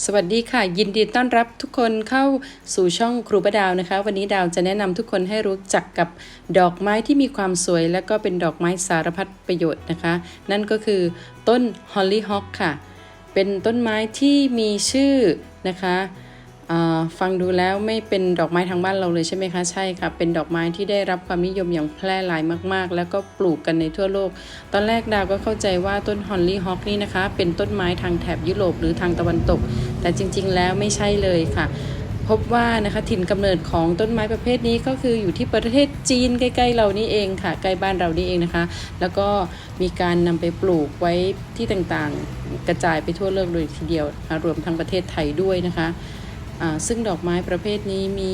สวัสดีค่ะ ยินดีต้อนรับทุกคนเข้าสู่ช่องครูประดาวนะคะ วันนี้ดาวจะแนะนำทุกคนให้รู้จักกับดอกไม้ที่มีความสวย และก็เป็นดอกไม้สารพัดประโยชน์นะคะ นั่นก็คือต้นฮอลลี่ฮอคค่ะ เป็นต้นไม้ที่มีชื่อนะคะ ฟังดูแล้วไม่เป็นดอกไม้ทางบ้านเราเลยใช่ไหมคะใช่ค่ะเป็นดอกไม้ที่ได้รับความนิยมอย่างแพร่หลายมาก ๆ แล้วก็ปลูกกันในทั่วโลก ตอนแรกดาวก็เข้าใจว่าต้นฮอลลี่ฮอคนี่นะคะ เป็นต้นไม้ทางแถบยุโรปหรือทางตะวันตก แต่จริง ๆ แล้วไม่ใช่เลยค่ะ พบว่านะคะถิ่นกำเนิดของต้นไม้ประเภทนี้ก็คืออยู่ที่ประเทศจีนใกล้ๆเรานี่เองค่ะ ใกล้บ้านเรานี่เองนะคะ แล้วก็มีการนำไปปลูกไว้ที่ต่างๆ กระจายไปทั่วโลกเลยทีเดียวนะคะรวมทั้งประเทศไทยด้วยนะคะ ซึ่งดอกไม้ประเภทนี้มี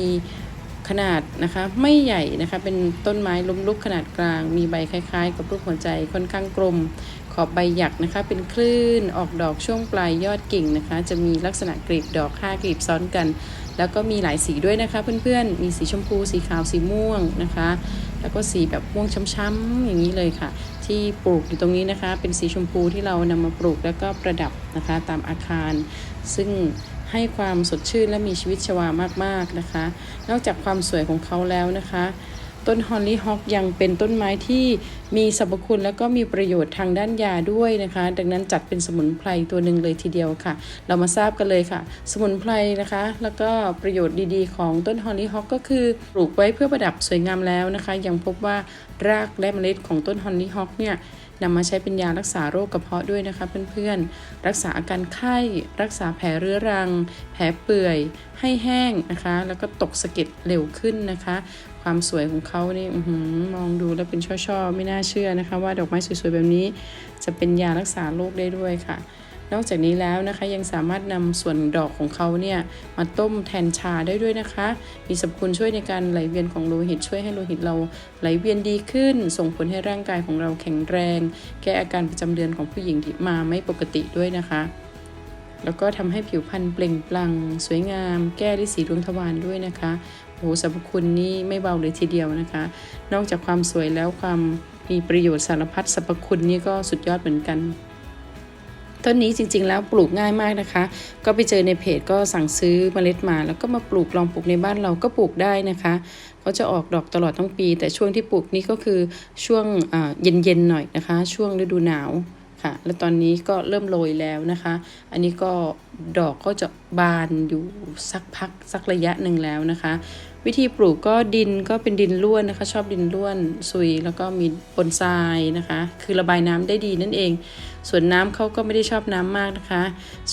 ขนาดนะคะไม่ใหญ่นะคะเป็นต้นไม้ล้มลุกขนาดกลาง มีใบคล้าย ๆ กับรูปหัวใจค่อนข้างกลม ขอบใบหยักนะคะเป็นคลื่นออกดอกช่วงปลายยอดกิ่งนะคะ จะมีลักษณะกลีบดอก 5 กลีบซ้อนกัน แล้วก็มีหลายสีด้วยนะคะเพื่อนๆ มีสีชมพูสีขาวสีม่วงนะคะ แล้วก็สีแบบม่วงช้ำๆอย่างนี้เลยค่ะ ที่ปลูกอยู่ตรงนี้นะคะ เป็นสีชมพูที่เรานำมาปลูกแล้วก็ประดับนะคะตามอาคาร ซึ่ง ให้ความสดชื่นและมีชีวิตชีวามากๆนะคะ นอกจากความสวยของเขาแล้วนะคะ ต้นฮอลลี่ฮอคยังเป็นต้นไม้ที่มีสรรพคุณแล้วก็มีประโยชน์ทางด้านยาด้วยนะคะ ดังนั้นจัดเป็นสมุนไพรตัวหนึ่งเลยทีเดียวค่ะ เรามาทราบกันเลยค่ะ สมุนไพรนะคะ แล้วก็ประโยชน์ดีๆ ของต้นฮอลลี่ฮอคก็คือปลูกไว้เพื่อประดับสวยงามแล้วนะคะ ยังพบว่ารากและเมล็ดของต้นฮอลลี่ฮอคเนี่ยนำมาใช้เป็นยารักษาโรคกระเพาะด้วยนะคะเพื่อนๆ รักษาอาการไข้ รักษาแผลเรื้อรัง แผลเปื่อย ให้แห้งนะคะ แล้วก็ตกสะเก็ดเร็วขึ้นนะคะ ความสวยของเขานี่อมองดูแล้วเป็นช่อๆ ไม่น่าเชื่อนะคะ ว่าดอกไม้สวยๆแบบนี้ จะเป็นยารักษาโรคได้ด้วยค่ะ นอกจากนี้แล้วนะคะยังสามารถนำส่วนดอกของเขาเนี่ยมาต้มแทนชาได้ด้วยนะคะ มีสรรพคุณช่วยในการไหลเวียนของโลหิตช่วยให้โลหิตเราไหลเวียนดีขึ้น ส่งผลให้ร่างกายของเราแข็งแรง แก้อาการประจำเดือนของผู้หญิงที่มาไม่ปกติด้วยนะคะ แล้วก็ทำให้ผิวพรรณเปล่งปลั่งสวยงาม แก้ฤทธิ์สีดวงทวารด้วยนะคะโอ้โหสรรพคุณนี่ไม่เบาเลยทีเดียวนะคะ นอกจากความสวยแล้วความมีประโยชน์สารพัดสรรพคุณนี่ก็สุดยอดเหมือนกันต้นนี้จริงๆ แล้วปลูกง่ายมากนะคะ ก็ไปเจอในเพจก็สั่งซื้อเมล็ดมา แล้วก็มาปลูกลองปลูกในบ้านเราก็ปลูกได้นะคะเขาจะออกดอกตลอดทั้งปี แต่ช่วงที่ปลูกนี่ก็คือช่วงเย็นๆหน่อยนะคะ ช่วงฤดูหนาว ค่ะ แล้วตอนนี้ก็เริ่มโรยแล้วนะคะ อันนี้ก็ดอกก็จะบานอยู่สักพักสักระยะหนึ่งแล้วนะคะ วิธีปลูกก็ดินก็เป็นดินร่วนนะคะ ชอบดินร่วนซุยแล้วก็มีปนทรายนะคะ คือระบายน้ำได้ดีนั่นเอง ส่วนน้ำเขาก็ไม่ได้ชอบน้ำมากนะคะ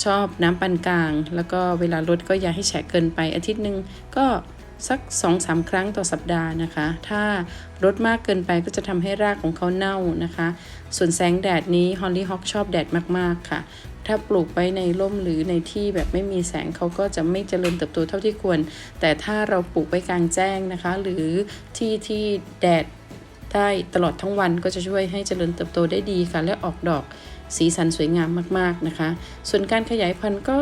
ชอบน้ำปานกลาง แล้วก็เวลาลดก็อย่าให้แฉะเกินไปอาทิตย์หนึ่งก็ สัก2อสาครั้งต่อสัปดาห์นะคะ ถ้ารดมากเกินไปก็จะทำให้รากของเขาเน่านะคะ ส่วนแสงแดดนี้ฮอลลี่ฮอคชอบแดดมากๆค่ะ ถ้าปลูกไว้ในร่มหรือในที่แบบไม่มีแสงเขาก็จะไม่เจริญเติบโตเท่าที่ควร แต่ถ้าเราปลูกไว้กลางแจ้งนะคะ หรือที่ที่แดดได้ตลอดทั้งวันก็จะช่วยให้เจริญเติบโตได้ดีค่ะ และออกดอกสีสันสวยงามมากๆนะคะ ส่วนการขยายพันธุ์ก็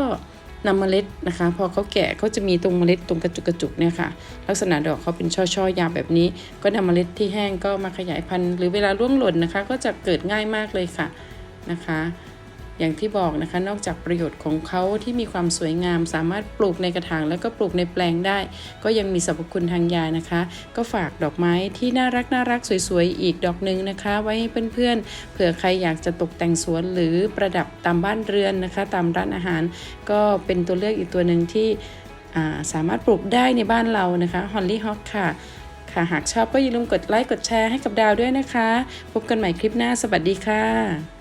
นำเมล็ดนะคะ พอเขาแกะเขาจะมีตรงเมล็ดตรงกระจุกกระจุกเนี่ยค่ะ ลักษณะดอกเขาเป็นช่อๆยาวแบบนี้ ก็นำเมล็ดที่แห้งก็มาขยายพันธุ์หรือเวลาร่วงหล่นนะคะ ก็จะเกิดง่ายมากเลยค่ะนะคะ อย่างที่บอกนะคะ นอกจากประโยชน์ของเขาที่มีความสวยงาม สามารถปลูกในกระถางแล้วก็ปลูกในแปลงได้ ก็ยังมีสรรพคุณทางยานะคะ ก็ฝากดอกไม้ที่น่ารักน่ารักสวยๆ อีกดอกหนึ่งนะคะ ไว้ให้เพื่อนๆ เผื่อใครอยากจะตกแต่งสวนหรือประดับตามบ้านเรือนนะคะ ตามร้านอาหาร ก็เป็นตัวเลือกอีกตัวหนึ่งที่าสามารถปลูกได้ในบ้านเรานะคะฮอลลี่ฮอคค่ะค่ะหากชอบก็อย่าลืมกดไลค์กดแชร์ให้กับดาวด้วยนะคะ พบกันใหม่คลิปหน้า สวัสดีค่ะ